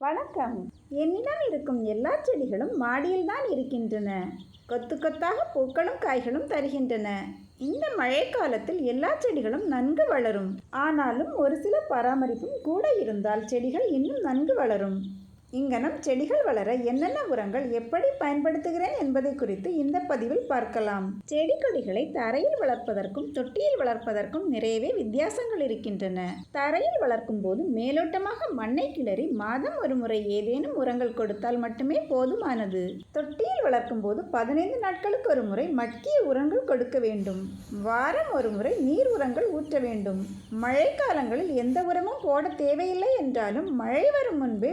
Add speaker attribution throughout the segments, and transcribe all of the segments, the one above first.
Speaker 1: வணக்கம். என்னிடம் இருக்கும் எல்லா செடிகளும் மாடியில் தான் இருக்கின்றன. கொத்து கொத்தாக பூக்களும் காய்களும் தருகின்றன. இந்த மழைக்காலத்தில் எல்லா செடிகளும் நன்கு வளரும். ஆனாலும் ஒரு சில பராமரிப்பும் கூட இருந்தால் செடிகள் இன்னும் நன்கு வளரும். இங்கனம் செடிகள் வளர என்னென்ன உரங்கள் எப்படி பயன்படுத்துகிறேன் என்பதை குறித்து இந்த பதிவில் பார்க்கலாம். செடி கொடிகளை தரையில் வளர்ப்பதற்கும் தொட்டியில் வளர்ப்பதற்கும் நிறையவே வித்தியாசங்கள் இருக்கின்றன. தரையில் வளர்க்கும் போது மேலோட்டமாக மண்ணை கிளறி மாதம் ஒரு முறை ஏதேனும் உரங்கள் கொடுத்தால் மட்டுமே போதுமானது. தொட்டியில் வளர்க்கும் போது பதினைந்து நாட்களுக்கு ஒரு முறை மட்கிய உரங்கள் கொடுக்க வேண்டும். வாரம் ஒரு முறை நீர் உரங்கள் ஊற்ற வேண்டும். மழைக்காலங்களில் எந்த உரமும் போட தேவையில்லை என்றாலும் மழை வரும் முன்பே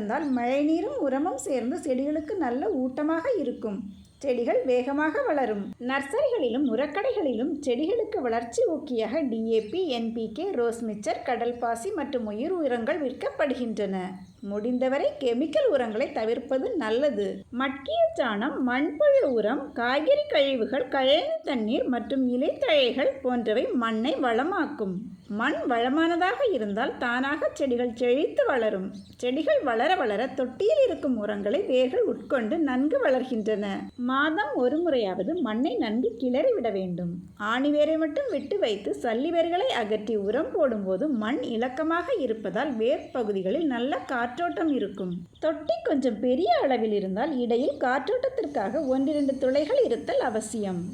Speaker 1: உரமிட்டிருந்தால் மழைநீரும் உரமும் சேர்ந்து செடிகளுக்கு நல்ல ஊட்டமாக இருக்கும். செடிகள் வேகமாக வளரும். நர்சரிகளிலும் உரக்கடைகளிலும் செடிகளுக்கு வளர்ச்சி ஊக்கியாக டிஏபி என்பிகே ரோஸ் மிச்சர் கடல் பாசி மற்றும் உயிர் உரங்கள் விற்கப்படுகின்றன. முடிந்தவரை கெமிக்கல் உரங்களை தவிர்ப்பது நல்லது. மட்கிய சாணம் மண்புழு உரம் காய்கறி கழிவுகள் கழனி தண்ணீர் மற்றும் இலைத்தழைகள் போன்றவை மண்ணை வளமாக்கும். மண் வளமானதாக இருந்தால் தானாக செடிகள் செழித்து வளரும். செடிகள் வளர வளர தொட்டியில் இருக்கும் உரங்களை வேர்கள் உட்கொண்டு நன்கு வளர்கின்றன. மாதம் ஒரு முறையாவது மண்ணை நன்கு கிளறி விட வேண்டும். ஆணி வேரை மட்டும் விட்டு வைத்து சல்லி வேர்களை அகற்றி உரம் போடும்போது மண் இலக்கமாக இருப்பதால் வேர் பகுதிகளில் நல்ல காற்றோட்டம் இருக்கும். தொட்டி கொஞ்சம் பெரிய அளவில் இருந்தால் இடையில் காற்றோட்டத்திற்காக ஒன்றிரண்டு துளைகள் இருத்தல் அவசியம்.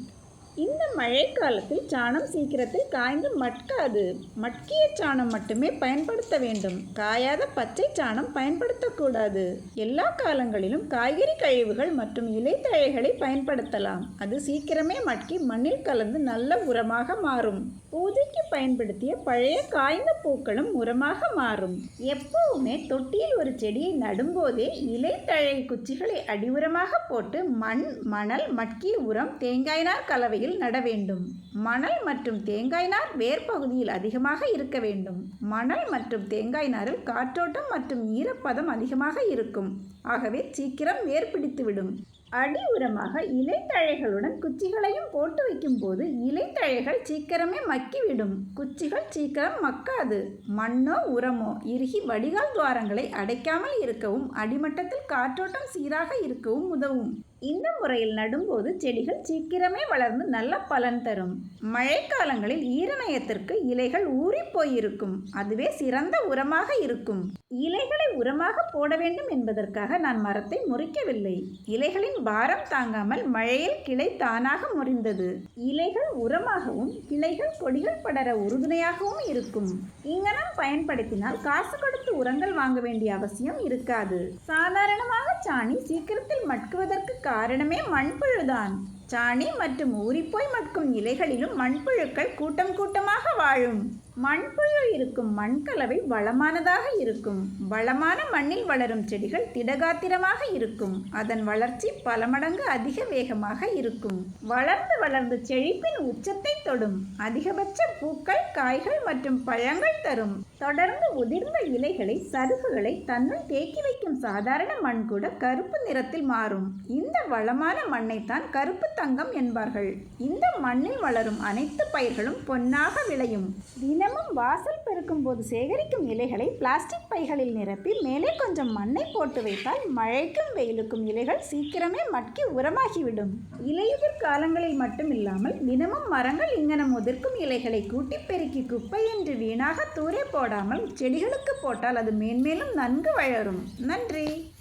Speaker 1: இந்த மழைக்காலத்தில் சாணம் சீக்கிரத்தில் காய்ந்து மட்காது. மட்கிய சாணம் மட்டுமே பயன்படுத்த வேண்டும். காயாத பச்சை சாணம் பயன்படுத்தக்கூடாது. எல்லா காலங்களிலும் காய்கறி கழிவுகள் மற்றும் இலைத்தழைகளை பயன்படுத்தலாம். அது சீக்கிரமே மட்கி மண்ணில் கலந்து நல்ல உரமாக மாறும். பூஜைக்கு பயன்படுத்திய பழைய காய்ந்த பூக்களும் உரமாக மாறும். எப்பவுமே தொட்டியில் ஒரு செடியை நடும்போதே இலைத்தழை குச்சிகளை அடி போட்டு மண் மணல் மட்கிய உரம் தேங்காய் நார் கலவையில் நட வேண்டும். மணல் மற்றும் தேங்காய் நார் வேர் பகுதியில் அதிகமாக இருக்க வேண்டும். மணல் மற்றும் தேங்காய் நாரில் காற்றோட்டம் மற்றும் ஈரப்பதம் அதிகமாக இருக்கும். ஆகவே சீக்கிரம் வேர் பிடித்துவிடும். அடி உரமாக இலைத்தழைகளுடன் குச்சிகளையும் போட்டு வைக்கும்போது இலைத்தழைகள் சீக்கிரமே மக்கிவிடும். குச்சிகள் சீக்கிரம் மக்காது. மண்ணோ உரமோ இறுகி வடிகால் துவாரங்களை அடைக்காமல் இருக்கவும் அடிமட்டத்தில் காற்றோட்டம் சீராக இருக்கவும் உதவும். இந்த முறையில் நடும்போது செடிகள் சீக்கிரமே வளர்ந்து நல்ல பலன் தரும். மழைக்காலங்களில் ஈரநயத்திற்கு இலைகள் ஊறிப் போயிருக்கும். அதுவே சிறந்த உரமாக இருக்கும். இலைகளை உரமாக போட வேண்டும் என்பதற்காக நான் மரத்தை முறிக்கவில்லை. இலைகளின் பாரம் தாங்காமல் மழையில் கிளை தானாக முறிந்தது. இலைகள் உரமாகவும் கிளைகள் கொடிகள் படர உறுதுணையாகவும் இருக்கும். இங்கனம் பயன்படுத்தினால் காசு கொடுத்து உரங்கள் வாங்க வேண்டிய அவசியம் இருக்காது. சாதாரணமாக சாணி சீக்கிரத்தில் மட்குவதற்கு காரணமே மண்புழுதான். சாணி மற்றும் ஊறிப்போய் மட்கும் இலைகளிலும் மண்புழுக்கள் கூட்டம் கூட்டமாக வாழும். மண்புழு இருக்கும் மண்கலவை வளமானதாக இருக்கும். வளமான மண்ணில் வளரும் செடிகள் திடகாத்திரமாக இருக்கும். அதன் வளர்ச்சி பல மடங்கு அதிக வேகமாக இருக்கும். வளர்ந்து வளர்ந்து செழிப்பின் உச்சத்தை தொடும். அதிகபட்ச பூக்கள் காய்கள் மற்றும் பழங்கள் தரும். தொடர்ந்து உதிர்ந்த இலைகளை சருகுகளை தன்னுள் தேக்கி வைக்கும் சாதாரண மண் கூட கருப்பு நிறத்தில் மாறும். இந்த வளமான மண்ணைத்தான் கருப்பு தங்கம் என்பார்கள். இந்த மண்ணில் வளரும் அனைத்து பயிர்களும் பொன்னாக விளையும். தினமும் வாசல் பெருக்கும் போது சேகரிக்கும் இலைகளை பிளாஸ்டிக் பைகளில் நிரப்பி மேலே கொஞ்சம் மண்ணை போட்டு வைத்தால் மழைக்கும் வெயிலுக்கும் இலைகள் சீக்கிரமே மட்கி உரமாகிவிடும். இலையுதிர் காலங்களில் மட்டும் இல்லாமல் தினமும் மரங்கள் இங்கனம் ஒதிர்க்கும் இலைகளை கூட்டி பெருக்கி குப்பை என்று வீணாக தூரே போடாமல் செடிகளுக்கு போட்டால் அது மேன்மேலும் நன்கு வளரும். நன்றி.